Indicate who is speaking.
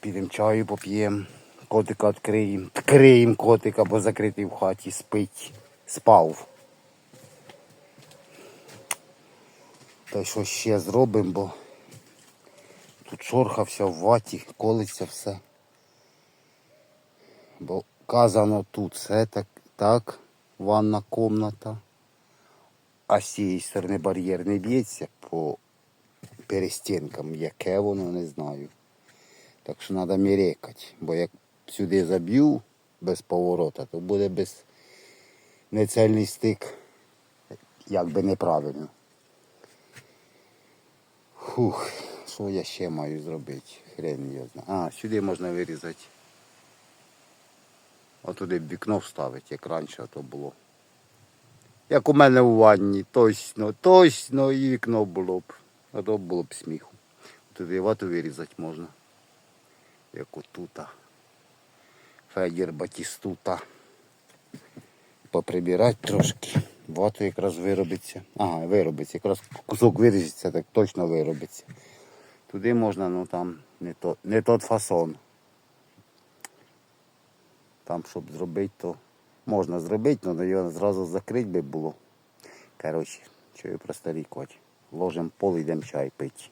Speaker 1: підемо чаю поп'ємо, котика відкриємо, відкриємо котика, бо закритий в хаті, спить, спав. Та що ще зробимо, бо тут шорхався в ваті, колиться все. Бо казано тут все так, так, ванна комната. А з цієї сторони бар'єр не б'ється по перестінкам. Яке воно не знаю. Так що треба мірекати. Бо як сюди заб'ю без поворота, то буде без нецельний стик, як би неправильно. Фух, що я ще маю зробити? Хрен його знає. А, сюди можна вирізати. Отуди б вікно вставити, як раніше то було. Як у мене у ванні, точно, точно і вікно було б. А то було б сміху. Туди вату вирізати можна. Як отута. Федір Батістута. Поприбирати трошки. Вату якраз виробиться. Ага, виробиться. Якраз кусок виріжеться, так точно виробиться. Туди можна, ну там не, то, не тот фасон. Там, щоб зробити, то можна зробити, але його зразу закрити би було. Коротше, що я просто рікувати. Ложимо пол, йдемо чай пити.